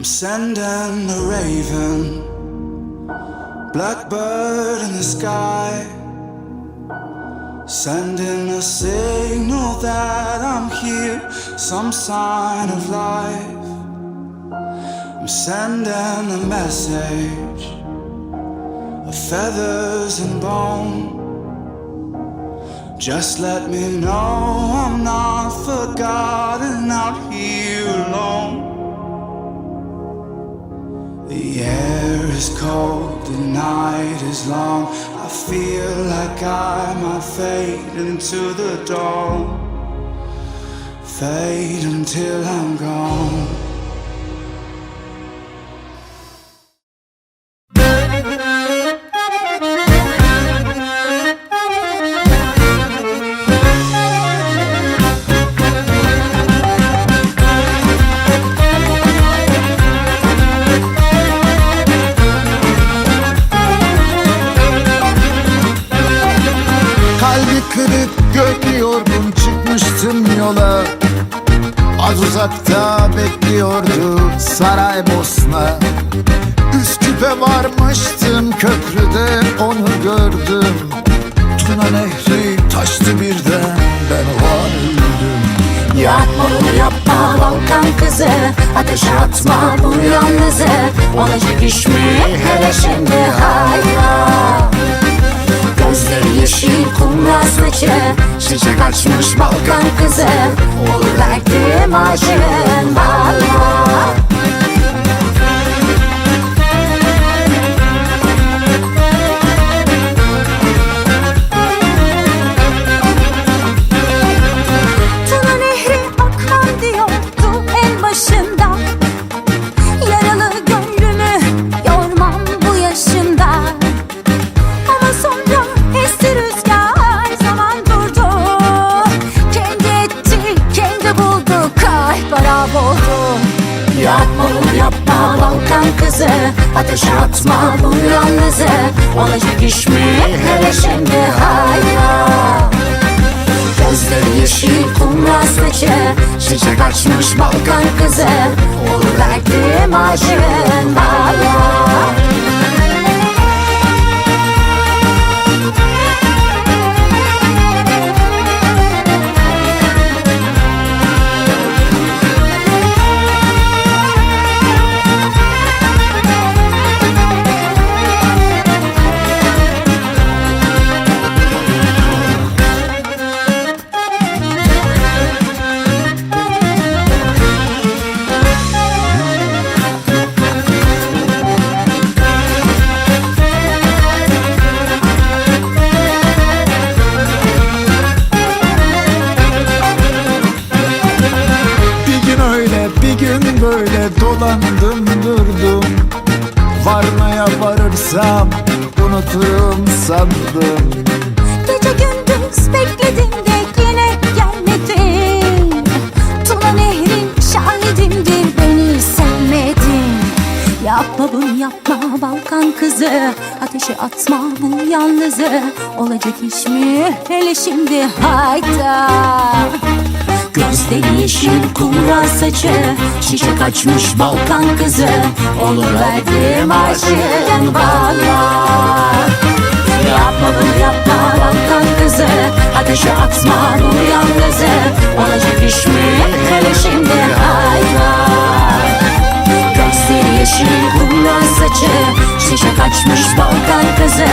I'm sending a raven, blackbird in the sky, sending a signal that I'm here, some sign of life. I'm sending a message. Of feathers and bone. Just let me know I'm not forgotten cold, the night is long. I feel like I might fade into the dawn. Fade until I'm gone. Kalbi kırık yorgun çıkmıştım yola. Az uzakta bekliyordu Saraybosna. Üsküp'e varmıştım köprüde onu gördüm. Tuna nehri taştı birden ben varıldım Yapma bunu yapma Balkan kızı Ateşe atma bu yalnızı. Olacak iş mi hele şimdi Gözleri yeşil kumral saçı Çiçek açmış Balkan kızı. Olur belki aşığın bana Yapma bunu yapma Balkan kızı. Ateşe atma bu yalnızı Olacak iş mi? Hele şimdi hayra Gözleri yeşil kumral saçı. Çiçek açmış Balkan kızı. Olur belki aşığın dolandım durdum. Varmaya varırsam unuturum sandım. Gece gündüz bekledim de yine gelmedin Tuna nehrin şahidimdir beni sevmedin. Yapma bunu yapma Balkan kızı. Ateşe atma bu yalnızı. Olacak iş mi? Hele şimdi hayda Gözleri yeşil kumral saçı Çiçek açmış Balkan kızı Olur verdim aşığın bana Yapma bunu yapma Balkan kızı Ateşe atma bu yalnızı Olacak iş mi hele şimdi hayra Gözleri yeşil kumral saçı Çiçek açmış Balkan kızı